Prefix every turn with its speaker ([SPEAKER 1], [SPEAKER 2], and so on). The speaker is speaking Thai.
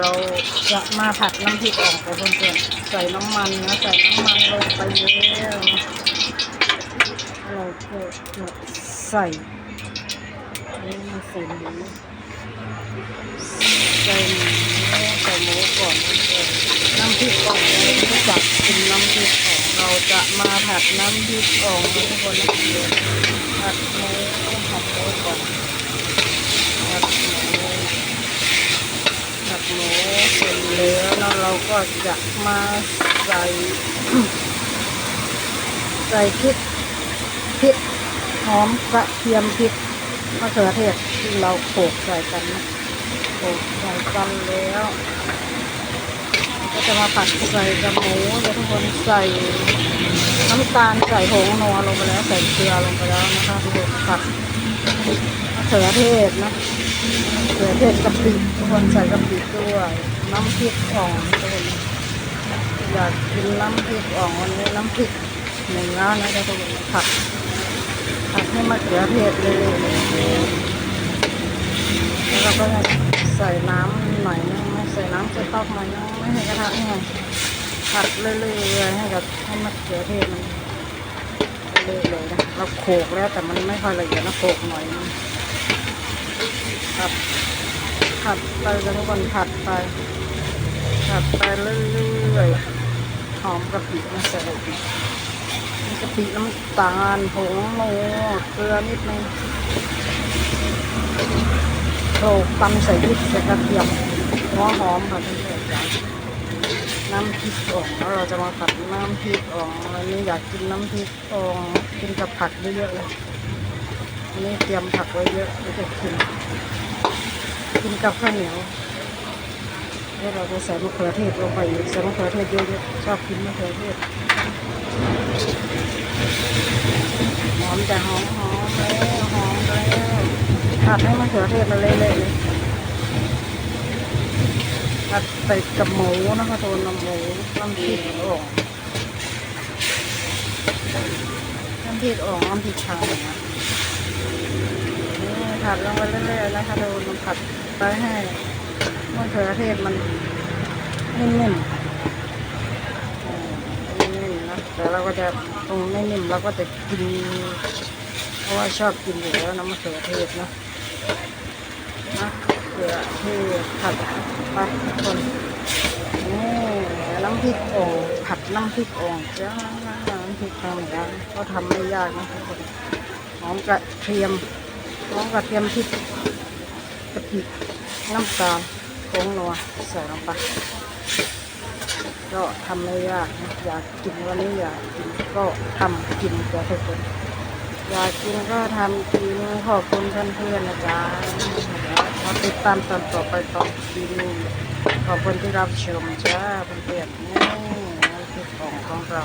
[SPEAKER 1] เราจะมาผัดน้ำพริกออกไปเพื่อนๆใส่น้ำมันนะใส่น้ำมันลงไปแล้วนะเราก็จะใส่นี่มาใส่หมูใส่หมูใส่หมูก่อนน้ำพริกอองเรารู้จักกินน้ำพริกอองเราจะมาผัดน้ำพริกอองให้ทุกคนนะผัดหมูผัดหมูก่อนผัดหมู ผัดหมูเสร็จแล้วแล้วเรา ก็จะมาใส่ใส่พริกพริกหอมกระเทียมพริกมะเขือเทศที่เราโขลกใส่กันนะโขลกใส่กันแล้ว ก็จะมาผัดใส่กับหมูเดี๋ยวทุกคนใส่น้ำตาลใส่ผงนัวลงไปแล้วใส่เกลือลงไปแล้วนะคะทุกคนผัดมะเขือเทศนะเขือเทศกะปิทุกคนใส่กะปิด้วย น้ำพริกอ่องทุกคนอยากกินน้ำพริกอ่องวันนี้น้ำพริกหนึ่งแล้วนะทุกคนผัดผัดให้มะเขือเทศเลยแล้วเราก็ใส่น้ำหน่อยนึงไม่ใส่น้ำใส่ต๊อกหน่อยนึงไม่ให้กระทะแห้งผัดเรื่อยๆให้กับให้มะเขือเทศมันเละเลยนะเราโขกแล้วแต่มันไม่ค่อยละเอียดนะโขกหน่อยนึงผัดผัดไปจนวันผัดไป ผัดไปเรื่อยๆหอมกะปิมาใส่มีกะปิน้ำตาลผงโมเกลือนิดนึงโขลกตำใส่พริกใส่กระเทียมหัวหอมค่ะเพื่อนๆจ้ะน้ำพริกอ่องแล้วเราจะมาผัดน้ำพริกอ่องวันนี้อยากกินน้ำพริกอ่องกินกับผักเยอะๆเลยนนี้เตรียมผักไว้เยอะไม่จะกินกินกับข้าวเหนียว แล้วเราจะใส่มะเขือเทศลงไปอีกใส่มะเขือเทศเยอะๆชอบกินมะเขือเทศหอมจะหอมหอมแล้วหอมแล้วผัดให้มะเขือเทศมาเละๆเลยผัดใส่กับหมูนะคะโทนน้ำหมูน้ำพริกอ่องน้ำพริกอ่องน้ำพริกชานะนี่ผัดลงไปเรื่อยๆนะคะดูมันผัดไปให้ มะเขือเทศมันนิ่มๆอ่านิ่มๆนะแต่เราก็จะตรงไม่นิ่มเราก็จะกินเพราะว่าชอบกินอยู่แล้วนะมะเขือเทศนะมะเขือเทศผัดไปทุกคนนี่น้ำพริกอ่องผัดน้ำพริกอ่องจ้าน้ำพริกทำเนกันก็ทำไม่ยากนะทุกคนหอมกระเทียมน้องกระเทียมพริกกะปิ น้ำตาลผงนัวใส่ลงไปก็ทำไม่ยากนะอยากกินวันนี้อยากกินก็ทำกินกับทุกคนอยากกินก็ทำกินขอบคุณเพื่อนๆนะจ๊ะเราติดตามตอนต่อไปตอนกินขอบคุณที่รับชมจ้าเพื่อนๆนี่คือของของเรา